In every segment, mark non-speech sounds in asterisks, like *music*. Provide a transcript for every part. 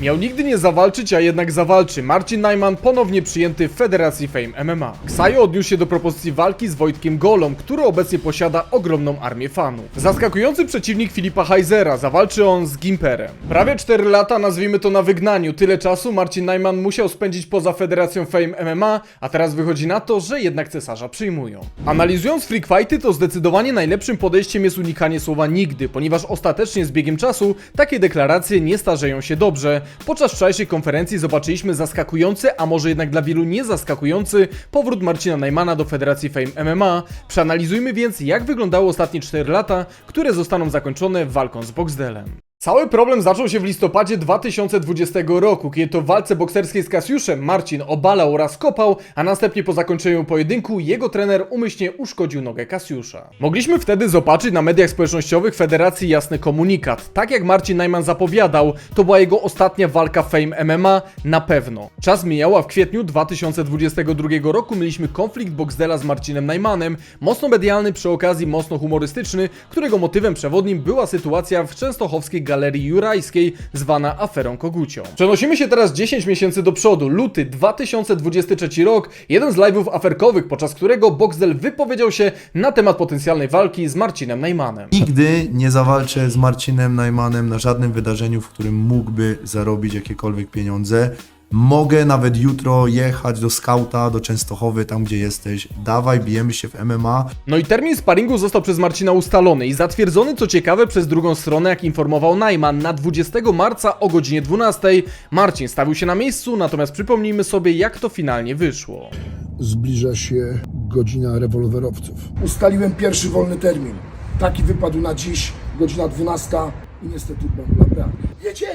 Miał nigdy nie zawalczyć, a jednak zawalczy. Marcin Najman ponownie przyjęty w Federacji Fame MMA. Ksajo odniósł się do propozycji walki z Wojtkiem Golą, który obecnie posiada ogromną armię fanów. Zaskakujący przeciwnik Filipa Heizera, zawalczy on z Gimperem. Prawie 4 lata, nazwijmy to na wygnaniu. Tyle czasu Marcin Najman musiał spędzić poza Federacją Fame MMA, a teraz wychodzi na to, że jednak cesarza przyjmują. Analizując freak fighty, to zdecydowanie najlepszym podejściem jest unikanie słowa nigdy, ponieważ ostatecznie z biegiem czasu takie deklaracje nie starzeją się dobrze. Podczas wczorajszej konferencji zobaczyliśmy zaskakujący, a może jednak dla wielu nie zaskakujący powrót Marcina Najmana do Federacji Fame MMA. Przeanalizujmy więc, jak wyglądały ostatnie 4 lata, które zostaną zakończone walką z Boxdelem. Cały problem zaczął się w listopadzie 2020 roku, kiedy to w walce bokserskiej z Kasiuszem Marcin obalał oraz kopał, a następnie po zakończeniu pojedynku jego trener umyślnie uszkodził nogę Kasiusza. Mogliśmy wtedy zobaczyć na mediach społecznościowych Federacji jasny komunikat. Tak jak Marcin Najman zapowiadał, to była jego ostatnia walka Fame MMA na pewno. Czas mijał, a w kwietniu 2022 roku mieliśmy konflikt Boxdela z Marcinem Najmanem, mocno medialny, przy okazji mocno humorystyczny, którego motywem przewodnim była sytuacja w częstochowskiej galerii jurajskiej, zwana aferą Kogucią. Przenosimy się teraz 10 miesięcy do przodu, luty 2023 rok, jeden z live'ów aferkowych, podczas którego Boxdel wypowiedział się na temat potencjalnej walki z Marcinem Najmanem. Nigdy nie zawalczę z Marcinem Najmanem na żadnym wydarzeniu, w którym mógłby zarobić jakiekolwiek pieniądze. Mogę nawet jutro jechać do skauta, do Częstochowy, tam gdzie jesteś. Dawaj, bijemy się w MMA. No i termin sparingu został przez Marcina ustalony i zatwierdzony, co ciekawe, przez drugą stronę, jak informował Najman, na 20 marca o godzinie 12. Marcin stawił się na miejscu, natomiast przypomnijmy sobie, jak to finalnie wyszło. Zbliża się godzina rewolwerowców. Ustaliłem pierwszy wolny termin. Taki wypadł na dziś, godzina 12 i niestety bąbla brak. Jedzie?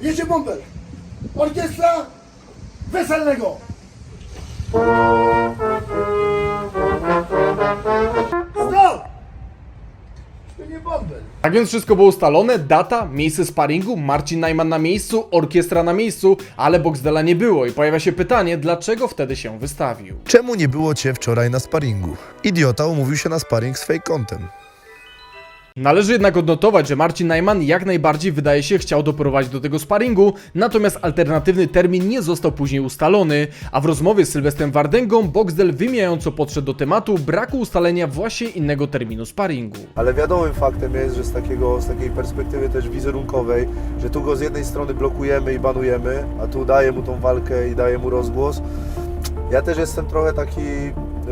Jedzie bąbel! Orkiestra weselnego! Stop! To nie bąbel. Tak więc wszystko było ustalone, data, miejsce sparingu, Marcin Najman na miejscu, orkiestra na miejscu, ale Boxdela nie było i pojawia się pytanie, dlaczego wtedy się wystawił. Czemu nie było cię wczoraj na sparingu? Idiota umówił się na sparing z fake contem. Należy jednak odnotować, że Marcin Najman jak najbardziej wydaje się chciał doprowadzić do tego sparingu, natomiast alternatywny termin nie został później ustalony, a w rozmowie z Sylwestrem Wardęgą Boxdel wymijająco podszedł do tematu braku ustalenia właśnie innego terminu sparingu. Ale wiadomym faktem jest, że z, takiego, z takiej perspektywy też wizerunkowej, że tu go z jednej strony blokujemy i banujemy, a tu daje mu tą walkę i daje mu rozgłos. Ja też jestem trochę taki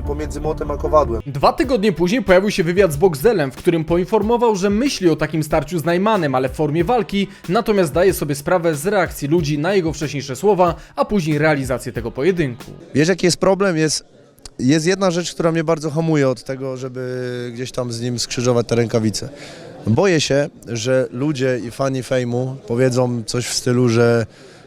pomiędzy młotem a kowadłem. Dwa tygodnie później pojawił się wywiad z Boxdelem, w którym poinformował, że myśli o takim starciu z Najmanem, ale w formie walki, natomiast daje sobie sprawę z reakcji ludzi na jego wcześniejsze słowa, a później realizację tego pojedynku. Wiesz jaki jest problem? Jest, jest jedna rzecz, która mnie bardzo hamuje od tego, żeby gdzieś tam z nim skrzyżować te rękawice. Boję się, że ludzie i fani fejmu powiedzą coś w stylu, że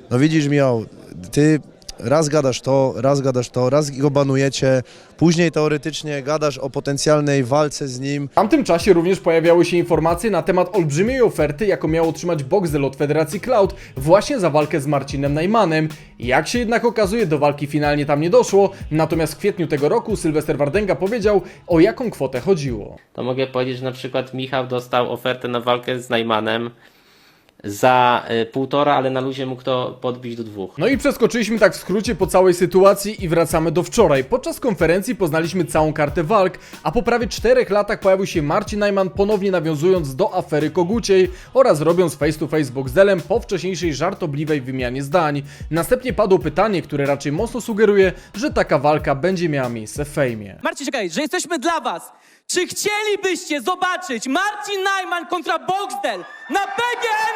no widzisz miał, ty raz gadasz to, raz gadasz to, raz go banujecie, później teoretycznie gadasz o potencjalnej walce z nim, W tamtym czasie również pojawiały się informacje na temat olbrzymiej oferty, jaką miał otrzymać Boxdel od Federacji Cloud właśnie za walkę z Marcinem Najmanem. Jak się jednak okazuje, do walki finalnie tam nie doszło, natomiast w kwietniu tego roku Sylwester Wardęga powiedział, o jaką kwotę chodziło. to mogę powiedzieć, że na przykład Michał dostał ofertę na walkę z Najmanem za y, półtora, ale na luzie mógł to podbić do dwóch. No i przeskoczyliśmy tak w skrócie po całej sytuacji i wracamy do wczoraj. Podczas konferencji poznaliśmy całą kartę walk, a po prawie czterech latach pojawił się Marcin Najman ponownie nawiązując do afery Koguciej oraz robiąc face to face z Boxdelem po wcześniejszej żartobliwej wymianie zdań. Następnie padło pytanie, które raczej mocno sugeruje, że taka walka będzie miała miejsce w fejmie. Marcin, czekaj, że jesteśmy dla was. Czy chcielibyście zobaczyć Marcin Najman kontra Boxdel na PGE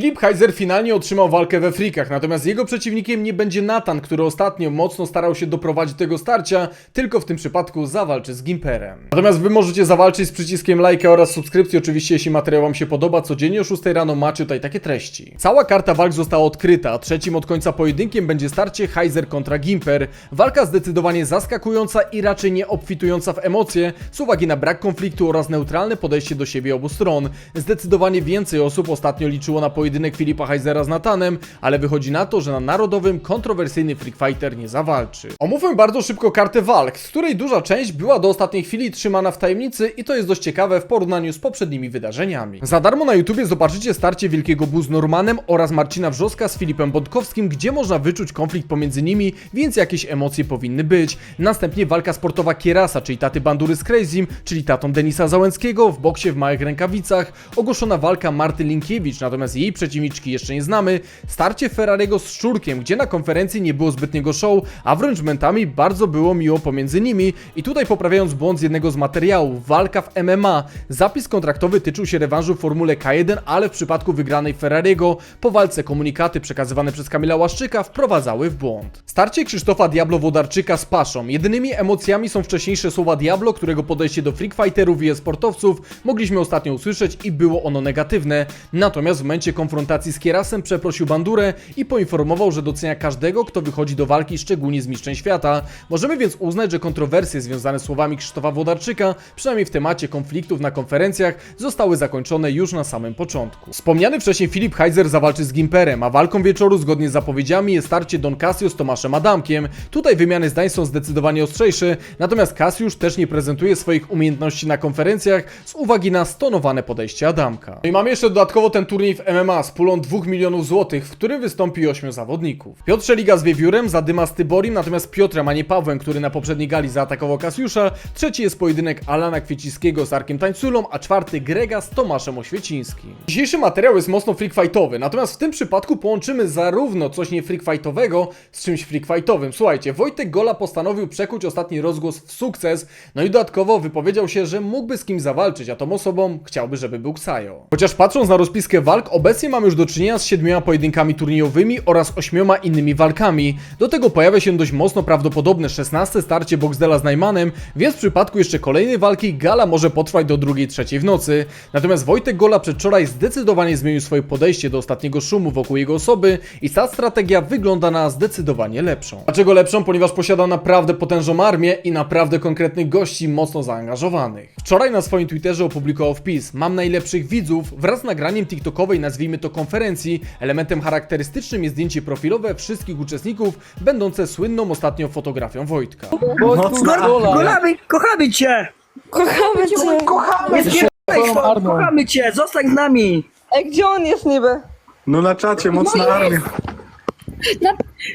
Filip Heiser finalnie otrzymał walkę we frikach, natomiast jego przeciwnikiem nie będzie Nathan, który ostatnio mocno starał się doprowadzić do tego starcia, tylko w tym przypadku zawalczy z Gimperem. Natomiast wy możecie zawalczyć z przyciskiem lajka oraz subskrypcji, oczywiście jeśli materiał wam się podoba, codziennie o 6 rano macie tutaj takie treści. Cała karta walk została odkryta, trzecim od końca pojedynkiem będzie starcie Heiser kontra Gimper. Walka zdecydowanie zaskakująca i raczej nie obfitująca w emocje, z uwagi na brak konfliktu oraz neutralne podejście do siebie obu stron. Zdecydowanie więcej osób ostatnio liczyło na pojedynek pojedynek Filipa Heisera z Natanem, ale wychodzi na to, że na narodowym kontrowersyjny Freak Fighter nie zawalczy. Omówmy bardzo szybko kartę walk, z której duża część była do ostatniej chwili trzymana w tajemnicy i to jest dość ciekawe w porównaniu z poprzednimi wydarzeniami. Za darmo na YouTubie zobaczycie starcie Wielkiego Bu z Normanem oraz Marcina Wrzoska z Filipem Bątkowskim, gdzie można wyczuć konflikt pomiędzy nimi, więc jakieś emocje powinny być. Następnie walka sportowa Kierasa, czyli taty Bandury z Crazym, czyli tatą Denisa Załęckiego, w boksie w małych rękawicach, ogłoszona walka Marty Linkiewicz, natomiast jej przeciwniczki jeszcze nie znamy, starcie Ferrariego z Szczurkiem, gdzie na konferencji nie było zbytniego show, a wręcz momentami bardzo było miło pomiędzy nimi i tutaj poprawiając błąd z jednego z materiałów, walka w MMA, zapis kontraktowy tyczył się rewanżu w Formule K1, ale w przypadku wygranej Ferrariego po walce komunikaty przekazywane przez Kamila Łaszczyka wprowadzały w błąd. Starcie Krzysztofa Diablo Wodarczyka z Paszą. Jedynymi emocjami są wcześniejsze słowa Diablo, którego podejście do freak fighterów i e-sportowców mogliśmy ostatnio usłyszeć i było ono negatywne. Natomiast w momencie konfrontacji z Kierasem przeprosił Bandurę i poinformował, że docenia każdego, kto wychodzi do walki, szczególnie z mistrzem świata. Możemy więc uznać, że kontrowersje związane z słowami Krzysztofa Wodarczyka, przynajmniej w temacie konfliktów na konferencjach, zostały zakończone już na samym początku. Wspomniany wcześniej Filip Heiser zawalczy z Gimperem, a walką wieczoru zgodnie z zapowiedziami jest starcie Don Casio z Tomaszem Adamkiem. Tutaj wymiany zdań są zdecydowanie ostrzejsze, natomiast Cassiusz też nie prezentuje swoich umiejętności na konferencjach z uwagi na stonowane podejście Adamka. No i mamy jeszcze dodatkowo ten turniej w MMA z pulą 2 milionów złotych, w którym wystąpi 8 zawodników. Piotr Szeliga z Wiewiórem, Zadyma z Tyborim, natomiast Piotrem, a nie Pawłem, który na poprzedniej gali zaatakował Kasiusza. Trzeci jest pojedynek Alana Kwiecińskiego z Arkiem Tańculą, a czwarty Grega z Tomaszem Oświecińskim. Dzisiejszy materiał jest mocno freak fightowy, natomiast w tym przypadku połączymy zarówno coś nie freak fightowego z czymś freak fightowym. Słuchajcie, Wojtek Gola postanowił przekuć ostatni rozgłos w sukces, no i dodatkowo wypowiedział się, że mógłby z kimś zawalczyć, a tą osobą chciałby, żeby był Ksajo. Chociaż patrząc na rozpiskę walk, obecnie mamy już do czynienia z siedmioma pojedynkami turniejowymi oraz ośmioma innymi walkami. Do tego pojawia się dość mocno prawdopodobne 16 starcie Boxdela z Najmanem, więc w przypadku jeszcze kolejnej walki gala może potrwać do drugiej, trzeciej w nocy. Natomiast Wojtek Gola przedwczoraj zdecydowanie zmienił swoje podejście do ostatniego szumu wokół jego osoby i ta strategia wygląda na zdecydowanie lepszą. Dlaczego lepszą? Ponieważ posiada naprawdę potężną armię i naprawdę konkretnych gości mocno zaangażowanych. Wczoraj na swoim Twitterze opublikował wpis Mam najlepszych widzów wraz z nagraniem TikTokowej nazwijmy to konferencji. Elementem charakterystycznym jest zdjęcie profilowe wszystkich uczestników, będące słynną ostatnią fotografią Wojtka. Kochamy, kochamy cię! Kochamy cię! Spierdolaj stąd, kochamy cię! Zostań z nami! Ej, gdzie on jest niby? No na czacie, mocna armia.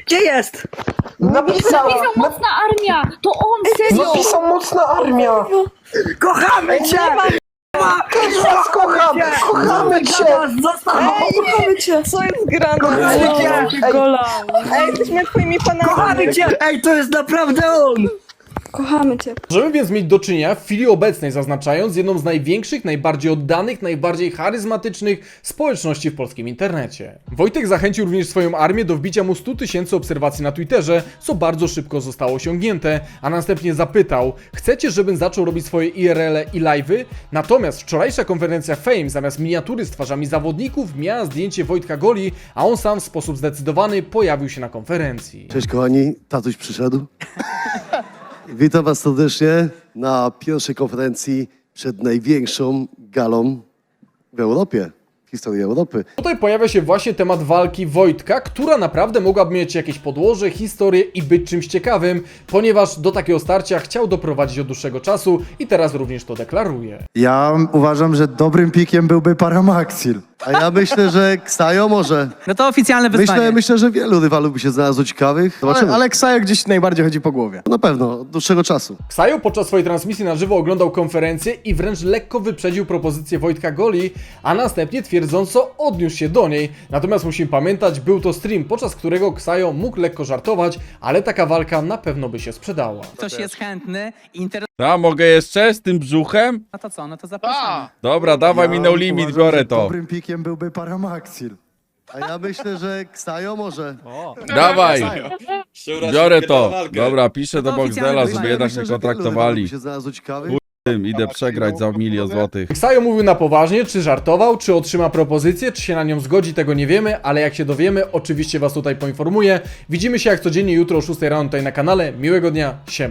Gdzie jest? Napisał mocna armia! To on, serio! Napisał mocna armia. Kochamy cię! Was kochamy, kochamy cię. Kochamy cię! Co jest grane? Kochamy cię! Ej, jesteśmy twoimi fanami! Kochamy cię! Ej, to jest naprawdę on! Kochamy cię! Możemy więc mieć do czynienia w chwili obecnej, zaznaczając z jedną z największych, najbardziej oddanych, najbardziej charyzmatycznych społeczności w polskim internecie. Wojtek zachęcił również swoją armię do wbicia mu 100 tysięcy obserwacji na Twitterze, co bardzo szybko zostało osiągnięte, a następnie zapytał, chcecie, żebym zaczął robić swoje IRL-e i live'y? Natomiast wczorajsza konferencja Fame zamiast miniatury z twarzami zawodników miała zdjęcie Wojtka Goli, a on sam w sposób zdecydowany pojawił się na konferencji. Cześć kochani, tatuś przyszedł. *laughs* Witam was serdecznie na pierwszej konferencji przed największą galą w Europie, w historii Europy. Tutaj pojawia się właśnie temat walki Wojtka, która naprawdę mogłaby mieć jakieś podłoże, historię i być czymś ciekawym, ponieważ do takiego starcia chciał doprowadzić od dłuższego czasu i teraz również to deklaruje. Ja uważam, że dobrym pikiem byłby Paramaxil. A ja myślę, że Ksajo może. No to oficjalne wyzwanie. Myślę, myślę, że wielu rywalów by się znalazło ciekawych. Zobaczymy. Ale, ale Ksajo gdzieś najbardziej chodzi po głowie. Na pewno, od dłuższego czasu. Ksajo podczas swojej transmisji na żywo oglądał konferencję i wręcz lekko wyprzedził propozycję Wojtka Goli, a następnie twierdząco odniósł się do niej. Natomiast musimy pamiętać, był to stream, podczas którego Ksajo mógł lekko żartować, ale taka walka na pewno by się sprzedała. Ktoś jest chętny, interesuje, A mogę jeszcze z tym brzuchem? no to co, no to zapraszamy. Dobra, dawaj mi no limit, biorę to. Dobrym pikiem byłby Paramaxil. A ja myślę, że Ksajo może. Dawaj, biorę to. Dobra, piszę do Boxdela, żeby jednak rywalów kontraktowali. się. Tym, Idę przegrać za milion złotych. Ksajo mówił na poważnie, czy żartował, czy otrzyma propozycję, czy się na nią zgodzi, tego nie wiemy, ale jak się dowiemy, oczywiście Was tutaj poinformuję. Widzimy się jak codziennie jutro o 6 rano tutaj na kanale. Miłego dnia, siema.